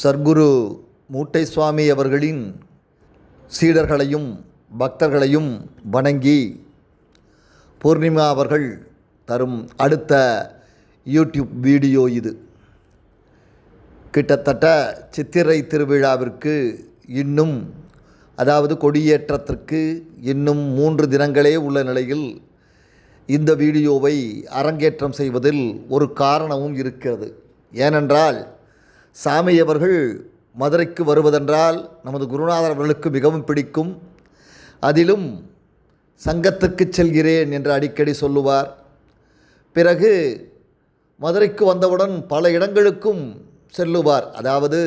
சர்க்குரு மூட்டை சுவாமி அவர்களின் சீடர்களையும் பக்தர்களையும் வணங்கி பூர்ணிமா அவர்கள் தரும் அடுத்த யூடியூப் வீடியோ இது. கிட்டத்தட்ட சித்திரை திருவிழாவிற்கு இன்னும் அதாவது கொடியேற்றத்திற்கு இன்னும் மூன்று தினங்களே உள்ள நிலையில் இந்த வீடியோவை அரங்கேற்றம் செய்வதில் ஒரு காரணமும் இருக்கிறது. ஏனென்றால் சாமி அவர்கள் மதுரைக்கு வருவதென்றால் நமது குருநாதர் அவர்களுக்கு மிகவும் பிடிக்கும். அதிலும் சங்கத்துக்கு செல்கிறேன் என்று அடிக்கடி சொல்லுவார். பிறகு மதுரைக்கு வந்தவுடன் பல இடங்களுக்கும் செல்லுவார். அதாவது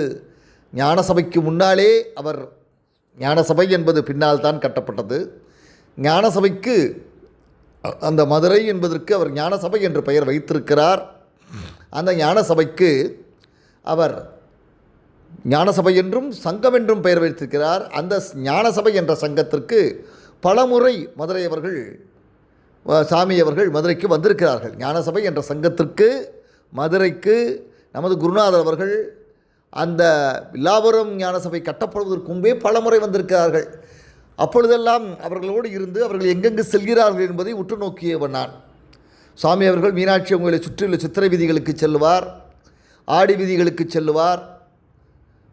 ஞானசபைக்கு முன்னாலே அவர் ஞானசபை என்பது பின்னால் தான் கட்டப்பட்டது. ஞானசபைக்கு அந்த மதுரை என்பதற்கு அவர் ஞானசபை என்று பெயர் வைத்திருக்கிறார். அந்த ஞானசபைக்கு அவர் ஞானசபை என்றும் சங்கம் என்றும் பெயர் வைத்திருக்கிறார். அந்த ஞானசபை என்ற சங்கத்திற்கு பலமுறை மதுரை அவர்கள் சாமி அவர்கள் மதுரைக்கு வந்திருக்கிறார்கள். ஞானசபை என்ற சங்கத்திற்கு மதுரைக்கு நமது குருநாதர் அவர்கள் அந்த வில்லாபுரம் ஞானசபை கட்டப்படுவதற்கு முன்பே பலமுறை வந்திருக்கிறார்கள். அப்பொழுதெல்லாம் அவர்களோடு இருந்து அவர்கள் எங்கெங்கு செல்கிறார்கள் என்பதை உற்று நோக்கியவன் நான். சுவாமி அவர்கள் மீனாட்சி கோயிலை சுற்றியுள்ள சித்திரை வீதிகளுக்கு செல்வார். ஆடி வீதிகளுக்கு செல்லுவார்.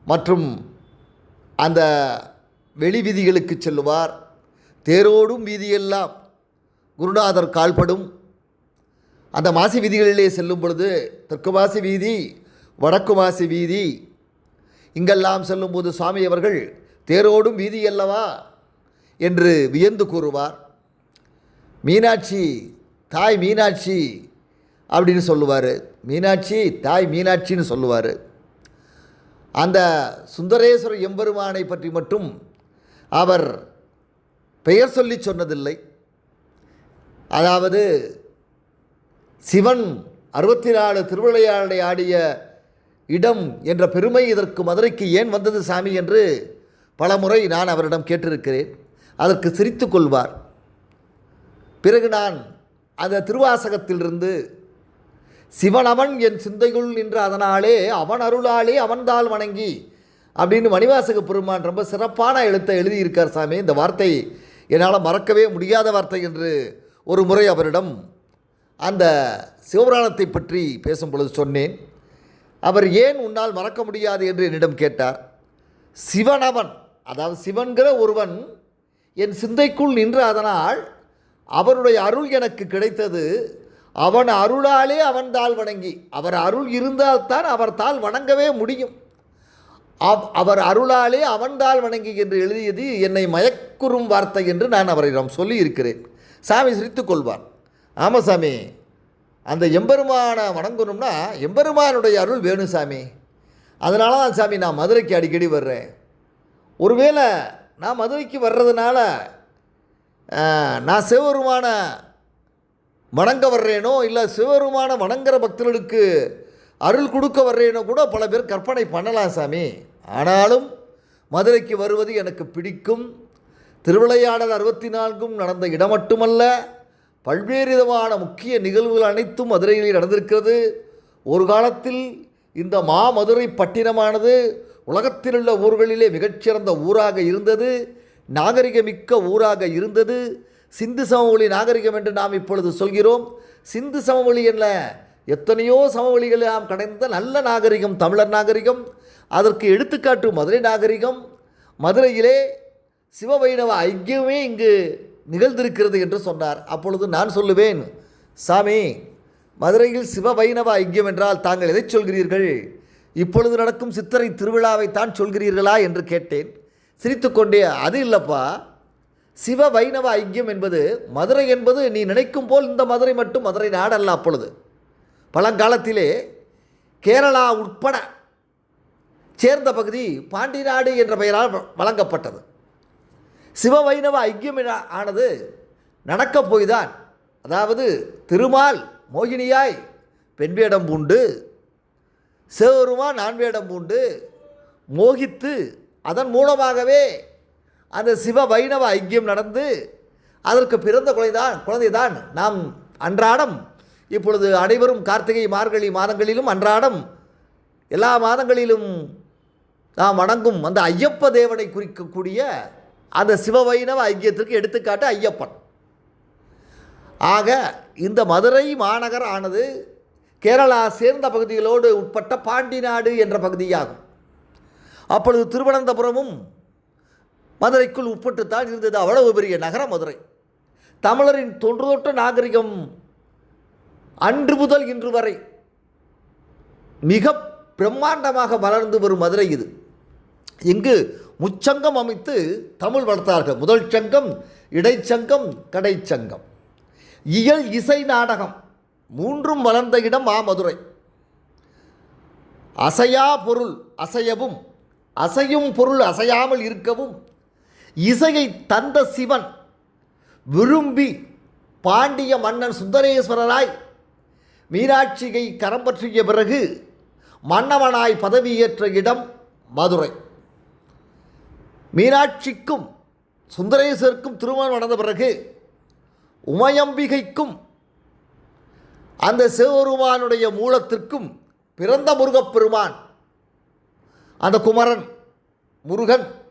மற்றும் அந்த வெளி வீதிகளுக்கு செல்லுவார். தேரோடும் வீதியெல்லாம் குருநாதர் கால்படும். அந்த மாசி வீதிகளிலே செல்லும் பொழுது தெற்கு மாசி வீதி வடக்கு மாசி வீதி இங்கெல்லாம் செல்லும்போது சுவாமி அவர்கள் தேரோடும் வீதி அல்லவா என்று வியந்து கூறுவார். மீனாட்சி தாய் மீனாட்சி அப்படின்னு சொல்லுவார். மீனாட்சி தாய் மீனாட்சின்னு சொல்லுவார். அந்த சுந்தரேஸ்வர எம்பெருமானை பற்றி மட்டும் அவர் பெயர் சொல்லி சொன்னதில்லை. அதாவது சிவன் அறுபத்தி நாலு திருவிளையாடலை ஆடிய இடம் என்ற பெருமை இதற்கு மதுரைக்கு ஏன் வந்தது சாமி என்று பலமுறை நான் அவரிடம் கேட்டிருக்கிறேன். அதற்கு சிரித்து கொள்வார். பிறகு நான் அந்த திருவாசகத்திலிருந்து சிவனவன் என் சிந்தைக்குள் நின்ற அதனாலே அவன் அருளாலே அவன்தாள் வணங்கி அப்படின்னு மணிவாசக பெருமான் ரொம்ப சிறப்பான எழுத்தை எழுதியிருக்கார் சாமி. இந்த வார்த்தை என்னால் மறக்கவே முடியாத வார்த்தை என்று ஒரு முறை அவரிடம் அந்த சிவபுராணத்தை பற்றி பேசும் பொழுது சொன்னேன். அவர் ஏன் உன்னால் மறக்க முடியாது என்று என்னிடம் கேட்டார். சிவனவன் அதாவது சிவன்கிற ஒருவன் என் சிந்தைக்குள் நின்ற அதனால் அவருடைய அருள் எனக்கு கிடைத்தது அவன் அருளாலே அவன் தாள் வணங்கி. அவர் அருள் இருந்தால்தான் அவர் தாள் வணங்கவே முடியும். அவ் அவர் அருளாலே அவன் தாள் வணங்கி என்று எழுதியது என்னை மயக்குறும் வார்த்தை என்று நான் அவரிடம் சொல்லி இருக்கிறேன் சாமி சிரித்து கொள்வார். ஆமாம் சாமி அந்த எம்பெருமானை வணங்கணும்னா எம்பெருமானுடைய அருள் வேணும் சாமி. அதனால தான் சாமி நான் மதுரைக்கு அடிக்கடி வர்றேன். ஒருவேளை நான் மதுரைக்கு வர்றதுனால நான் சிவபெருமான வணங்க வர்றேனோ இல்லை சிவபெருமான வணங்குற பக்தர்களுக்கு அருள் கொடுக்க வர்றேனோ கூட பல பேர் கற்பனை பண்ணலாம் சாமி. ஆனாலும் மதுரைக்கு வருவது எனக்கு பிடிக்கும். திருவிளையாடல் அறுபத்தி நான்கும் நடந்த இடம் மட்டுமல்ல பல்வேறு விதமான முக்கிய நிகழ்வுகள் அனைத்தும் மதுரையில் நடந்திருக்கிறது. ஒரு காலத்தில் இந்த மாமதுரை பட்டினமானது உலகத்தில் உள்ள ஊர்களிலே மிகச்சிறந்த ஊராக இருந்தது. நாகரிகமிக்க ஊராக இருந்தது. சிந்து சமவெளி நாகரிகம் என்று நாம் இப்பொழுது சொல்கிறோம். சிந்து சமவெளி என்ன? எத்தனையோ சமவெளிகளை நாம் கடைந்த நல்ல நாகரிகம் தமிழர் நாகரிகம் அதற்கு எடுத்துக்காட்டு மதுரை நாகரிகம். மதுரையிலே சிவ வைணவ ஐக்கியமே இங்கு நிகழ்ந்திருக்கிறது என்று சொன்னார். அப்பொழுது நான் சொல்லுவேன் சாமி மதுரையில் சிவ வைணவ ஐக்கியம் என்றால் தாங்கள் எதை சொல்கிறீர்கள்? இப்பொழுது நடக்கும் சித்திரை திருவிழாவை தான் சொல்கிறீர்களா? என்று கேட்டேன். சிரித்துக்கொண்டே அது இல்லைப்பா. சிவ வைணவ ஐக்கியம் என்பது மதுரை என்பது நீ நினைக்கும் போல் இந்த மதுரை மட்டும் மதுரை நாடல்ல அப்பொழுது. பழங்காலத்திலே கேரளா உட்பட சேர்ந்த பகுதி பாண்டி நாடு என்ற பெயரால் வழங்கப்பட்டது. சிவ வைணவ ஐக்கியம் ஆனது நடக்கப் போய்தான். அதாவது திருமால் மோகினியாய் பெண் வேடம் பூண்டு சிவபெருமான் ஆண் வேடம் பூண்டு மோகித்து அதன் மூலமாகவே அந்த சிவ வைணவ ஐக்கியம் நடந்து அதற்கு பிறந்த குழந்தைதான் குழந்தைதான். நாம் அன்றாடம் இப்பொழுது அனைவரும் கார்த்திகை மார்கழி மாதங்களிலும் அன்றாடம் எல்லா மாதங்களிலும் நாம் வணங்கும் அந்த ஐயப்ப தேவனை குறிக்கக்கூடிய அந்த சிவவைணவ ஐக்கியத்திற்கு எடுத்துக்காட்டு ஐயப்பன். ஆக இந்த மதுரை மாநகர் ஆனது கேரளா சேர்ந்த பகுதிகளோடு உட்பட்ட பாண்டி நாடு என்ற பகுதியாகும். அப்பொழுது திருவனந்தபுரமும் மதுரைக்குள் உட்பட்டுத்தான் இருந்தது அவ்வளவு பெரிய நகரம் மதுரை. தமிழரின் தொன்றுதொட்ட நாகரிகம் அன்று முதல் இன்று வரை மிக பிரம்மாண்டமாக வளர்ந்து வரும் மதுரை இது. இங்கு முச்சங்கம் அமைத்து தமிழ் வளர்த்தார்கள். முதல் சங்கம் இடைச்சங்கம் கடைச்சங்கம். இயல் இசை நாடகம் மூன்றும் வளர்ந்த இடம் ஆ மதுரை. அசையா பொருள் அசையவும் அசையும் பொருள் அசையாமல் இருக்கவும் இசையை தந்த சிவன் விரும்பி பாண்டிய மன்னன் சுந்தரேஸ்வரராய் மீனாட்சியை கரம் பற்றிய பிறகு மன்னவனாய் பதவியேற்ற இடம் மதுரை. மீனாட்சிக்கும் சுந்தரேஸ்வருக்கும் திருமணம் நடந்த பிறகு உமையம்பிகைக்கும் அந்த சிவபெருமானுடைய மூலத்திற்கும் பிறந்த முருகப்பெருமான் அந்த குமரன் முருகன்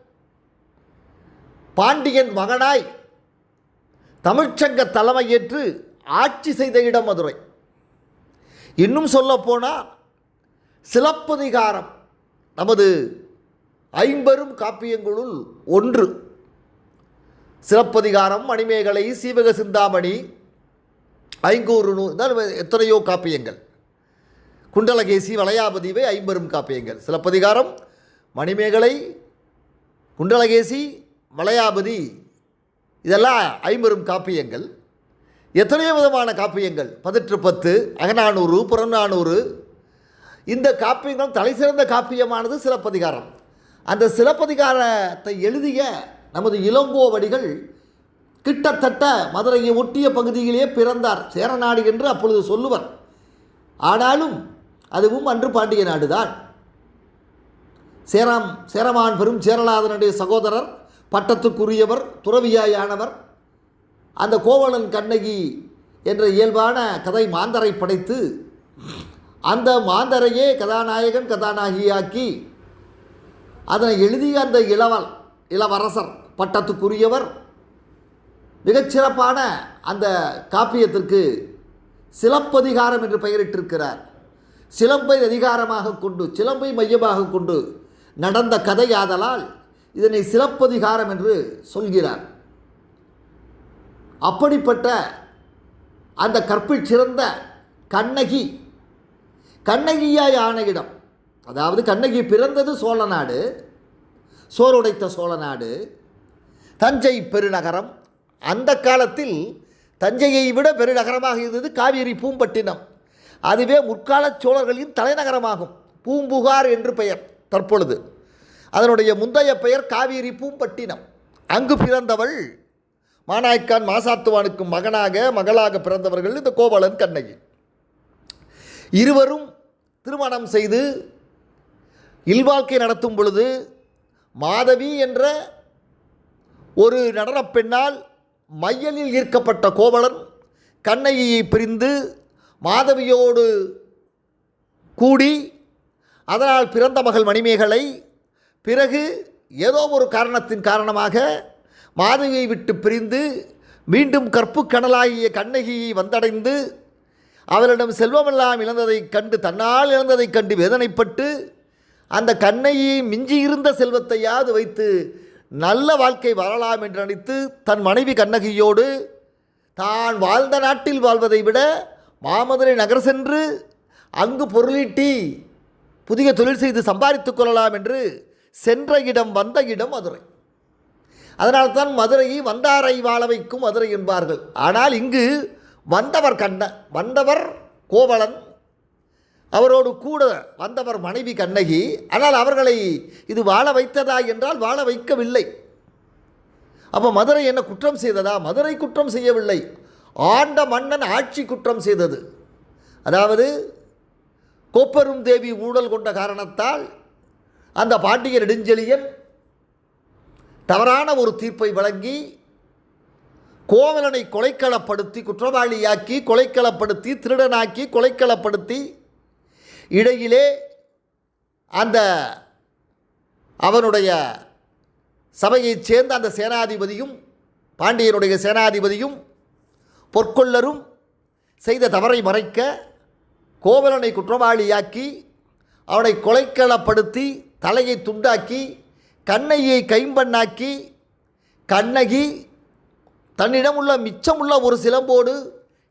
பாண்டியன் மகனாய் தமிழ்ச்சங்க தலைமையேற்று ஆட்சி செய்த இடம் மதுரை. இன்னும் சொல்லப்போனால் சிலப்பதிகாரம் நமது ஐம்பெரும் காப்பியங்களுள் ஒன்று. சிலப்பதிகாரம் மணிமேகலை சீவக சிந்தாமணி ஐங்கூறு நூ எத்தனையோ காப்பியங்கள். குண்டலகேசி வளையாபதி இவை ஐம்பெரும் காப்பியங்கள். சிலப்பதிகாரம் மணிமேகலை குண்டலகேசி வளையாபதி இதெல்லாம் ஐம்பெரும் காப்பியங்கள். எத்தனையோ விதமான காப்பியங்கள். பதிற்று பத்து அகநானூறு புறநானூறு. இந்த காப்பியங்கள் தலை சிறந்த காப்பியமானது சிலப்பதிகாரம். அந்த சிலப்பதிகாரத்தை எழுதிய நமது இளங்கோவடிகள் கிட்டத்தட்ட மதுரையை ஒட்டிய பகுதியிலே பிறந்தார். சேரநாடு என்று அப்பொழுது சொல்லுவர். ஆனாலும் அதுவும் அன்று பாண்டிய நாடுதான். சேராம் சேரமான் பெரும் சேரலாதனுடைய சகோதரர் பட்டத்துக்குரியவர் துறவியாயானவர் அந்த கோவலன் கண்ணகி என்ற இயல்பான கதை மாந்தரை படைத்து அந்த மாந்தரையே கதாநாயகன் கதாநாயகியாக்கி அதனை எழுதிய அந்த இளவல் இளவரசர் பட்டத்துக்குரியவர் மிகச்சிறப்பான அந்த காப்பியத்திற்கு சிலப்பதிகாரம் என்று பெயரிட்டிருக்கிறார். சிலம்பை அதிகாரமாக கொண்டு சிலம்பை மையமாக கொண்டு நடந்த கதையாதலால் இதனை சிலப்பதிகாரம் என்று சொல்கிறார். அப்படிப்பட்ட அந்த கற்பில் சிறந்த கண்ணகி கண்ணகியாய் ஆன இடம். அதாவது கண்ணகி பிறந்தது சோழ நாடு சோறுடைத்த சோழ நாடு தஞ்சை பெருநகரம். அந்த காலத்தில் தஞ்சையை விட பெருநகரமாக இருந்தது காவேரி பூம்பட்டினம். அதுவே முற்கால சோழர்களின் தலைநகரமாகும். பூம்புகார் என்று பெயர். தற்பொழுது அதனுடைய முந்தைய பெயர் காவேரி பூம்பட்டினம். அங்கு பிறந்தவள் மாநாய்க்கான் மாசாத்துவானுக்கு மகனாக மகளாக பிறந்தவர்கள் இந்த கோவலன் கண்ணகி. இருவரும் திருமணம் செய்து இல்வாழ்க்கை நடத்தும் பொழுது மாதவி என்ற ஒரு நடனப் பெண்ணால் மையலில் ஈர்க்கப்பட்ட கோவலன் கண்ணகியை பிரிந்து மாதவியோடு கூடி அதனால் பிறந்த மகள் மணிமேகலை பிறகு ஏதோ ஒரு காரணத்தின் காரணமாக மாதவியை விட்டு பிரிந்து மீண்டும் கற்பு கண்ணகியை வந்தடைந்து அவளிடம் செல்வமெல்லாம் இழந்ததைக் கண்டு தன்னால் இழந்ததைக் கண்டு வேதனைப்பட்டு அந்த கண்ணையை மிஞ்சியிருந்த செல்வத்தையாவது வைத்து நல்ல வாழ்க்கை வாழலாம் என்று நினைத்து தன் மனைவி கண்ணகியோடு தான் வாழ்ந்த நாட்டில் வாழ்வதை விட மாமதுரை நகர் சென்று அங்கு பொருளீட்டி புதிய தொழில் செய்து சம்பாதித்துக் கொள்ளலாம் என்று சென்ற இடம் வந்த இடம் மதுரை. அதனால்தான் மதுரையை வந்தாரை வாழ வைக்கும் மதுரை என்பார்கள். ஆனால் இங்கு வந்தவர் கண்ண வந்தவர் கோவலன் அவரோடு கூட வந்தவர் மனைவி கண்ணகி. ஆனால் அவர்களை இது வாழ வைத்ததா என்றால் வாழ வைக்கவில்லை. அப்போ மதுரை என்ன குற்றம் செய்ததா? மதுரை குற்றம் செய்யவில்லை. ஆண்ட மன்னன் ஆட்சி குற்றம் செய்தது. அதாவது கோப்பெரும் தேவி ஊழல் கொண்ட காரணத்தால் அந்த பாண்டிய நெடுஞ்செழியன் தவறான ஒரு தீர்ப்பை வழங்கி கோவலனை கொலைக்களப்படுத்தி குற்றவாளியாக்கி கொலைக்களப்படுத்தி திருடனாக்கி கொலைக்களப்படுத்தி இடையிலே அந்த அவனுடைய சபையைச் சேர்ந்த அந்த சேனாதிபதியும் பாண்டியனுடைய சேனாதிபதியும் பொற்கொள்ளரும் செய்த தவறை மறைக்க கோவலனை குற்றவாளியாக்கி அவனை கொலைக்களப்படுத்தி தலையை துண்டாக்கி கண்ணையை கைம்பண்ணாக்கி கண்ணகி தன்னிடம் உள்ள மிச்சமுள்ள ஒரு சிலம்போடு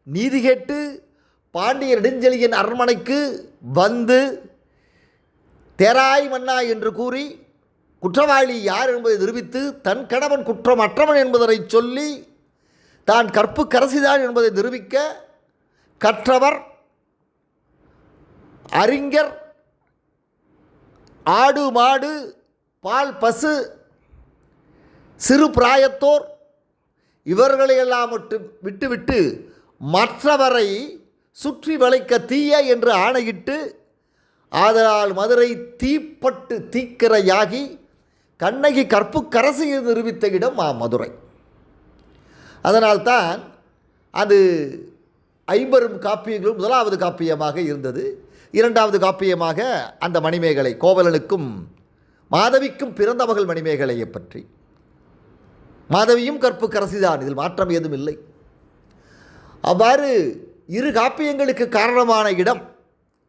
நீதி கேட்டு பாண்டிய நெடுஞ்செழியின் அரண்மனைக்கு வந்து தேராய் மன்னா என்று கூறி குற்றவாளி யார் என்பதை நிரூபித்து தன் கணவன் குற்றம் அற்றவன் என்பதனை சொல்லி தான் கற்பு கரசிதான் என்பதை நிரூபிக்க கற்றவர் அறிஞர் ஆடு மாடு பால் பசு சிறு பிராயத்தோர் இவர்களையெல்லாம் விட்டு விட்டுவிட்டு மற்றவரை சுற்றி வளைக்க தீய என்று ஆணையிட்டு ஆதலால் மதுரை தீப்பட்டு தீக்கிரையாகி கண்ணகி கற்புக்கரசு நிரூபித்த இடம் மா மதுரை. அதனால்தான் அது ஐம்பெரும் காப்பியங்களும் முதலாவது காப்பியமாக இருந்தது. இரண்டாவது காப்பியமாக அந்த மணிமேகலை கோவலனுக்கும் மாதவிக்கும் பிறந்த மகள் மணிமேகலையை பற்றி. மாதவியும் கற்புக்கரசிதான் இதில் மாற்றம் ஏதும் இல்லை. அவ்வாறு இரு காப்பியங்களுக்கு காரணமான இடம்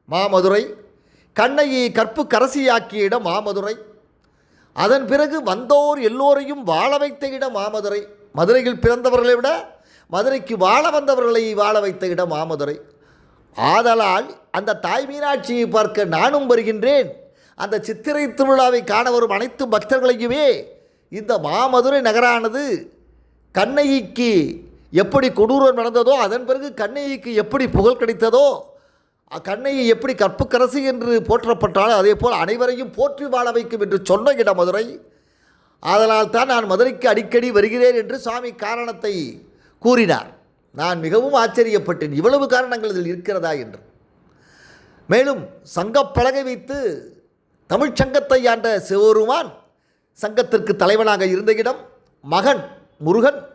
மாமதுரை கண்ணையை கற்புக்கரசியாக்கிய இடம் மாமதுரை. அதன் பிறகு வந்தோர் எல்லோரையும் வாழ வைத்த இடம் மாமதுரை. மதுரையில் பிறந்தவர்களை விட மதுரைக்கு வாழ வந்தவர்களை வாழ வைத்த இடம் மாமதுரை. ஆதலால் அந்த தாய் மீனாட்சியை பார்க்க நானும் வருகின்றேன். அந்த சித்திரை திருவிழாவை காண வரும் அனைத்து பக்தர்களையுமே இந்த மாமதுரை நகரானது கண்ணகிக்கு எப்படி கொடூரம் நடந்ததோ அதன் பிறகு கண்ணகிக்கு எப்படி புகழ் கிடைத்ததோ கண்ணையை எப்படி கற்புக்கரசி என்று போற்றப்பட்டாலும் அதே போல் அனைவரையும் போற்றி வாழ வைக்கும் என்று சொன்ன இடம் மதுரை. அதனால் தான் நான் மதுரைக்கு அடிக்கடி வருகிறேன் என்று சுவாமி காரணத்தை கூறினார். நான் மிகவும் ஆச்சரியப்பட்டேன். இவ்வளவு காரணங்கள் இதில் இருக்கிறதா என்று. மேலும் சங்கப்பலகை வைத்து தமிழ்ச் சங்கத்தை ஆண்ட சிவருமான் சங்கத்திற்கு தலைவனாக இருந்த இடம் மகன் முருகன்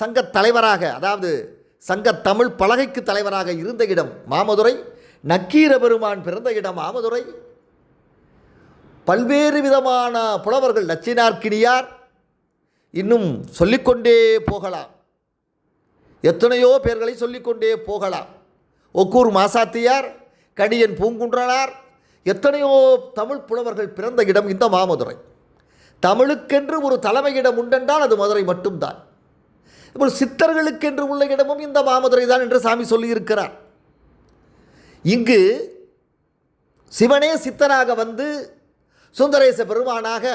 சங்கத் தலைவராக அதாவது சங்கத் தமிழ் பலகைக்கு தலைவராக இருந்த இடம் மாமதுரை நக்கீர பெருமான் பிறந்த இடம் மாமதுரை. பல்வேறு விதமான புலவர்கள் நச்சினார்க்கினியார் இன்னும் சொல்லிக்கொண்டே போகலாம். எத்தனையோ பேர்களை சொல்லிக்கொண்டே போகலாம். ஒக்கூர் மாசாத்தியார் கடியன் பூங்குன்றனார் எத்தனையோ தமிழ் புலவர்கள் பிறந்த இடம் இந்த மாமதுரை. தமிழுக்கென்று ஒரு தலைமையிடம் உண்டென்றால் அது மதுரை மட்டும்தான். இப்போ சித்தர்களுக்கென்று உள்ள இடமும் இந்த மாமதுரை தான் என்று சாமி சொல்லியிருக்கிறார். இங்கு சிவனே சித்தனாக வந்து சுந்தரேச பெருமானாக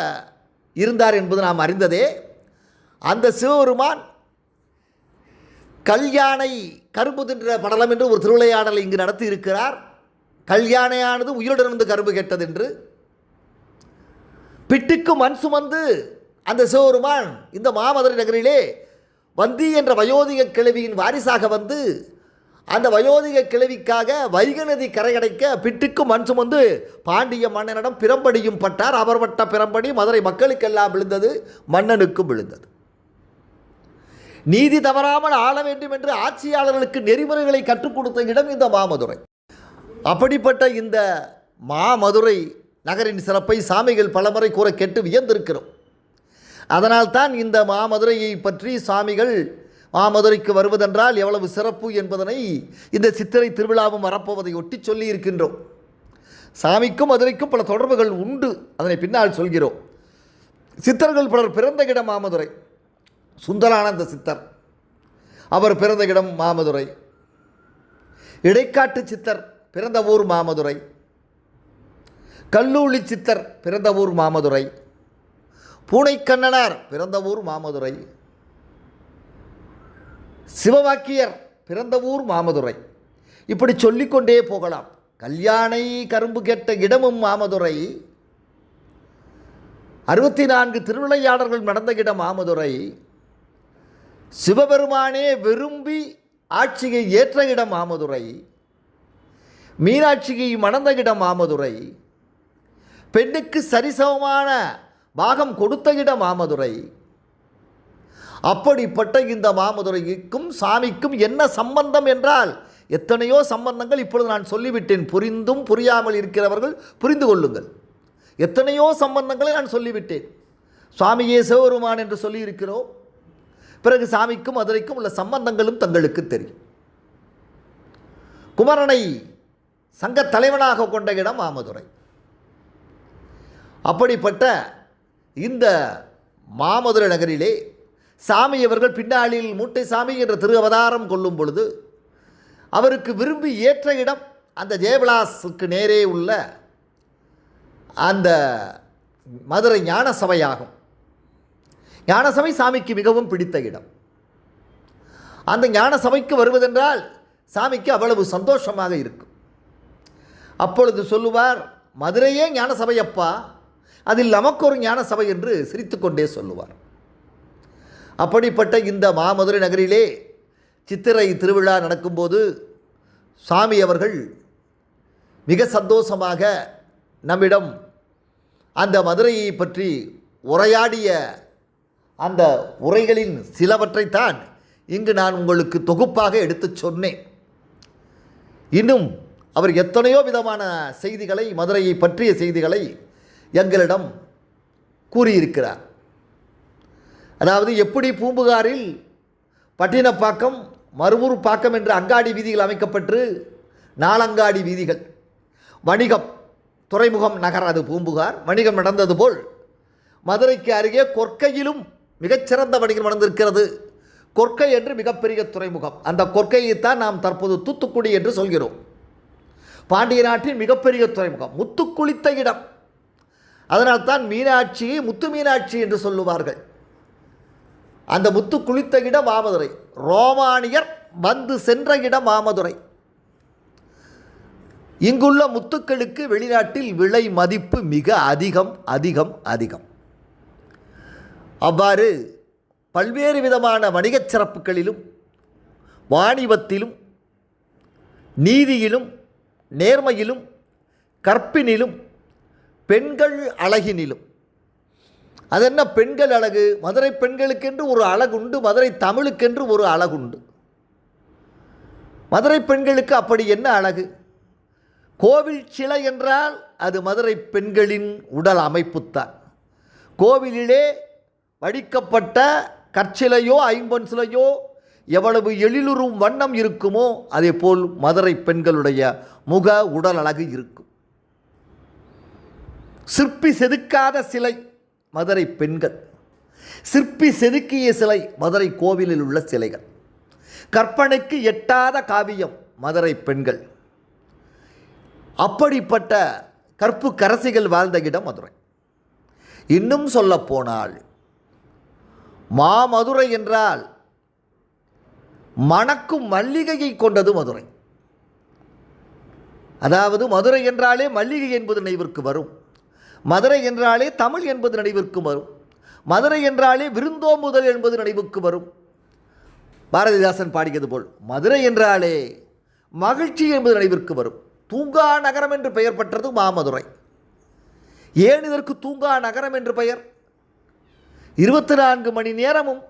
இருந்தார் என்பது நாம் அறிந்ததே. அந்த சிவபெருமான் கல்யாணை கரும்பு தின்ற படலம் என்று ஒரு திருவிளையாடலை இங்கு நடத்தி இருக்கிறார் கல்யாணையானது உயிருடனிருந்து கரும்பு கேட்டது என்று பிட்டுக்கு மண் சுமந்து அந்த சிவபெருமான் இந்த மாமதுரை நகரிலே வந்தி என்ற வயோதிக கிழவியின் வாரிசாக வந்து அந்த வயோதிக கிழவிக்காக வைகநதி கரையடைக்க பிட்டுக்கு மண் சுமந்து பாண்டிய மன்னனிடம் பிரம்படியும் பட்டார். அவர் பட்ட பிரம்படி மதுரை மக்களுக்கெல்லாம் விழுந்தது மன்னனுக்கும் விழுந்தது. நீதி தவறாமல் ஆள வேண்டும் என்று ஆட்சியாளர்களுக்கு நெறிமுறைகளை கற்றுக் கொடுத்த இடம் இந்த மாமதுரை. அப்படிப்பட்ட இந்த மாமதுரை நகரின் சிறப்பை சாமிகள் பலமுறை கூற கேட்டு வியந்திருக்கிறோம். அதனால்தான் இந்த மாமதுரையை பற்றி சாமிகள் மாமதுரைக்கு வருவதென்றால் எவ்வளவு சிறப்பு என்பதனை இந்த சித்திரை திருவிழாவும் வரப்போவதை ஒட்டி சொல்லி இருக்கின்றோம் சாமிக்கும் மதுரைக்கும் பல தொடர்புகள் உண்டு அதனை பின்னால் சொல்கிறோம். சித்தர்கள் பலர் பிறந்த இடம் மாமதுரை. சுந்தரானந்த சித்தர். அவர் பிறந்த இடம் மாமதுரை. இடைக்காட்டு சித்தர் பிறந்த ஊர் மாமதுரை. கல்லூளி சித்தர் பிறந்த ஊர் மாமதுரை. பூனைக்கண்ணனார் பிறந்த ஊர் மாமதுரை. சிவவாக்கியர் பிறந்த ஊர் மாமதுரை. இப்படி சொல்லிக்கொண்டே போகலாம். கல்யாணை கரும்பு கேட்ட இடமும் மாமதுரை. அறுபத்தி நான்கு திருவிளையாடல்கள் நடந்த இடம் மாமதுரை. சிவபெருமானே விரும்பி ஆட்சியை ஏற்ற இடம் மாமதுரை மீனாட்சியை மணந்த இடம் மாமதுரை பெண்ணுக்கு சரிசமமான பாகம் கொடுத்த இடம் மாமதுரை அப்படிப்பட்ட இந்த மாமதுரைக்கும் சாமிக்கும் என்ன சம்பந்தம் என்றால் எத்தனையோ சம்பந்தங்கள் இப்பொழுது நான் சொல்லிவிட்டேன். புரிந்தும் புரியாமல் இருக்கிறவர்கள் புரிந்து கொள்ளுங்கள். எத்தனையோ சம்பந்தங்களை நான் சொல்லிவிட்டேன். சுவாமியே சிவபெருமான் என்று சொல்லியிருக்கிறோம். பிறகு சாமிக்கும் மதுரைக்கும் உள்ள சம்பந்தங்களும் தங்களுக்கு தெரியும். குமரனை சங்க தலைவனாக கொண்ட இடம் மாமதுரை. அப்படிப்பட்ட இந்த மாமதுரை நகரிலே சாமி அவர்கள் பின்னாளில் மூட்டை சாமி என்ற திரு அவதாரம் கொள்ளும் பொழுது அவருக்கு விரும்பி ஏற்ற இடம் அந்த ஜெயவிலாஸுக்கு நேரே உள்ள அந்த மதுரை ஞான சபையாகும் ஞானசபை சாமிக்கு மிகவும் பிடித்த இடம். அந்த ஞான சபைக்கு வருவதென்றால் சாமிக்கு அவ்வளவு சந்தோஷமாக இருக்கும். அப்பொழுது சொல்லுவார் மதுரையே ஞான சபையப்பா அதில் நமக்கு ஒரு ஞான சபை என்று சிரித்துக்கொண்டே சொல்லுவார். அப்படிப்பட்ட இந்த மாமதுரை நகரிலே சித்திரை திருவிழா நடக்கும்போது சாமி அவர்கள் மிக சந்தோஷமாக நம்மிடம் அந்த மதுரையை பற்றி உரையாடிய அந்த உரைகளின் சிலவற்றைத்தான் இங்கு நான் உங்களுக்கு தொகுப்பாக எடுத்துச் சொன்னேன். இன்னும் அவர் எத்தனையோ விதமான செய்திகளை மதுரையை பற்றிய செய்திகளை எங்களிடம் கூறியிருக்கிறார். அதாவது எப்படி பூம்புகாரில் பட்டினப்பாக்கம் மறுவூர் பாக்கம் என்ற அங்காடி வீதிகள் அமைக்கப்பட்டு நாலங்காடி வீதிகள் வணிகம் துறைமுகம் நகர் அது பூம்புகார் வணிகம் நடந்தது போல் மதுரைக்கு அருகே கொற்கையிலும் மிகச்சிறந்த வணிகம் நடந்திருக்கிறது கொற்கை என்று மிகப்பெரிய துறைமுகம். அந்த கொற்கையைத்தான் நாம் தற்போது தூத்துக்குடி என்று சொல்கிறோம். பாண்டிய நாட்டின் மிகப்பெரிய துறைமுகம் முத்து குளித்த இடம். அதனால்தான் மீனாட்சியை முத்து மீனாட்சி என்று சொல்லுவார்கள். அந்த முத்து குளித்த இடம் மாமதுரை. ரோமானியர் வந்து சென்ற இடம் மாமதுரை. இங்குள்ள முத்துக்களுக்கு வெளிநாட்டில் விலை மதிப்பு மிக அதிகம் அதிகம் அதிகம். அவ்வாறு பல்வேறு விதமான வணிகச் சிறப்புகளிலும் வாணிபத்திலும் நீதியிலும் நேர்மையிலும் கற்பினிலும் பெண்கள் அழகினிலும். அது என்ன பெண்கள் அழகு? மதுரை பெண்களுக்கென்று ஒரு அழகுண்டு மதுரை தமிழுக்கென்று ஒரு அழகுண்டு. மதுரை பெண்களுக்கு அப்படி என்ன அழகு? கோவில் சிலை என்றால் அது மதுரை பெண்களின் உடல் அமைப்புத்தான். கோவிலிலே வடிக்கப்பட்ட கற்சிலையோ ஐம்பொன் சிலையோ எவ்வளவு எழிலுறும் வண்ணம் இருக்குமோ அதே போல் மதுரை பெண்களுடைய முக உடல் அழகு இருக்கும். சிற்பி செதுக்காத சிலை மதுரை பெண்கள். சிற்பி செதுக்கிய சிலை மதுரை கோவிலில் உள்ள சிலைகள். கற்பனைக்கு எட்டாத காவியம் மதுரை பெண்கள். அப்படிப்பட்ட கற்பு கரசிகள் வாழ்ந்த இடம் மதுரை. இன்னும் சொல்லப்போனால் மாமதுரை என்றால் மணக்கும் மல்லிகையை கொண்டது மதுரை. அதாவது மதுரை என்றாலே மல்லிகை என்பது நினைவிற்கு வரும். மதுரை என்றாலே தமிழ் என்பது நினைவிற்கு வரும். மதுரை என்றாலே விருந்தோம்புதல் என்பது நினைவுக்கு வரும். பாரதிதாசன் பாடியது போல் மதுரை என்றாலே மகிழ்ச்சி என்பது நினைவிற்கு வரும். தூங்கா நகரம் என்று பெயர் பெற்றது மாமதுரை. ஏன் இதற்கு தூங்கா நகரம் என்று பெயர்? இருபத்தி நான்கு மணி நேரமும்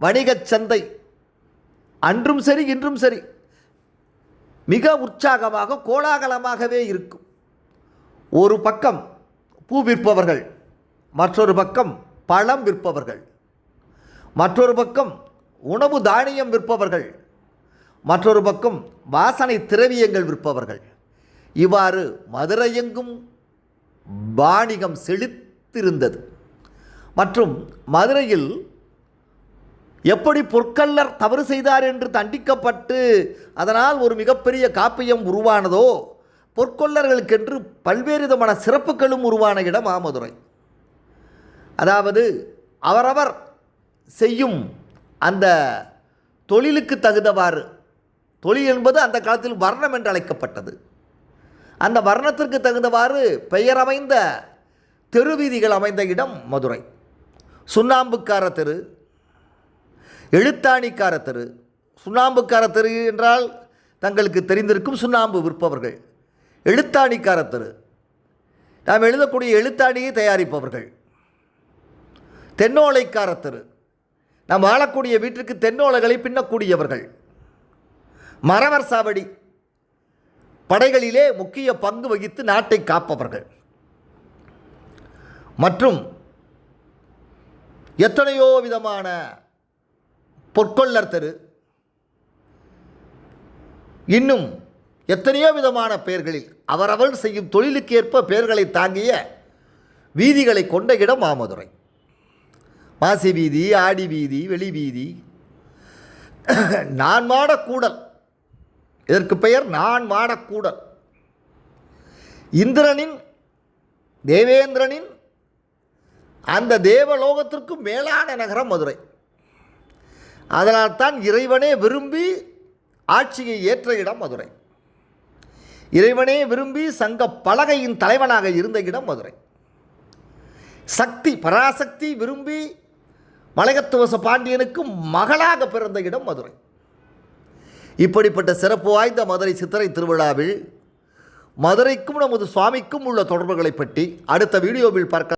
வணிகச் சந்தை. அன்றும் சரி இன்றும் சரி. மிக உற்சாகமாக கோலாகலமாகவே இருக்கும். ஒரு பக்கம் பூ விற்பவர்கள் மற்றொரு பக்கம் பழம் விற்பவர்கள். மற்றொரு பக்கம் உணவு தானியம் விற்பவர்கள். மற்றொரு பக்கம் வாசனை திரவியங்கள் விற்பவர்கள். இவ்வாறு மதுரையெங்கும் வாணிகம் செழித்திருந்தது. மற்றும் மதுரையில் எப்படி பொற்கல்லர் தவறு செய்தார் என்று தண்டிக்கப்பட்டு அதனால் ஒரு மிகப்பெரிய காப்பியம் உருவானதோ பொற்கொள்ளர்களுக்கென்று பல்வேறு விதமான சிறப்புகளும் உருவான இடம் மாமதுரை அதாவது அவரவர் செய்யும் அந்த தொழிலுக்கு தகுந்தவாறு தொழில் என்பது அந்த காலத்தில் வர்ணம் என்று அழைக்கப்பட்டது. அந்த வர்ணத்திற்கு தகுந்தவாறு பெயர் அமைந்த தெருவீதிகள் அமைந்த இடம் மதுரை. சுண்ணாம்புக்கார தெரு எழுத்தாணிக்கார தெரு. சுண்ணாம்புக்கார தெரு என்றால் தங்களுக்கு தெரிந்திருக்கும் சுண்ணாம்பு விற்பவர்கள். எழுத்தாணிக்கார தெரு. நாம் எழுதக்கூடிய எழுத்தாணியை தயாரிப்பவர்கள். தென்னோலைக்கார தெரு. நாம் வாழக்கூடிய வீட்டிற்கு தென்னோலைகளை பின்னக்கூடியவர்கள். மரவர் சாவடி. படைகளிலே முக்கிய பங்கு வகித்து நாட்டை காப்பவர்கள். மற்றும் எத்தனையோ விதமான பொற்கொள்ளர் தெரு இன்னும் எத்தனையோ விதமான பெயர்களில் அவரவர் செய்யும் தொழிலுக்கேற்ப பெயர்களை தாங்கிய வீதிகளை கொண்ட இடம் மாமதுரை மாசி வீதி ஆடி வீதி வெளி வீதி. நான் மாடக்கூடல் இதற்கு பெயர் நான் மாடக்கூடல் இந்திரனின் தேவேந்திரனின் அந்த தேவலோகத்திற்கும் மேலான நகரம் மதுரை. அதனால்தான் இறைவனே விரும்பி ஆட்சியை ஏற்ற இடம் மதுரை. இறைவனே விரும்பி சங்க பலகையின் தலைவனாக இருந்த இடம் மதுரை. சக்தி பராசக்தி விரும்பி மலையத்துவச பாண்டியனுக்கு மகளாக பிறந்த இடம் மதுரை. இப்படிப்பட்ட சிறப்பு வாய்ந்த மதுரை சித்திரை திருவிழாவில் மதுரைக்கும் நமது சுவாமிக்கும் உள்ள தொடர்புகளை பற்றி அடுத்த வீடியோவில் பார்க்க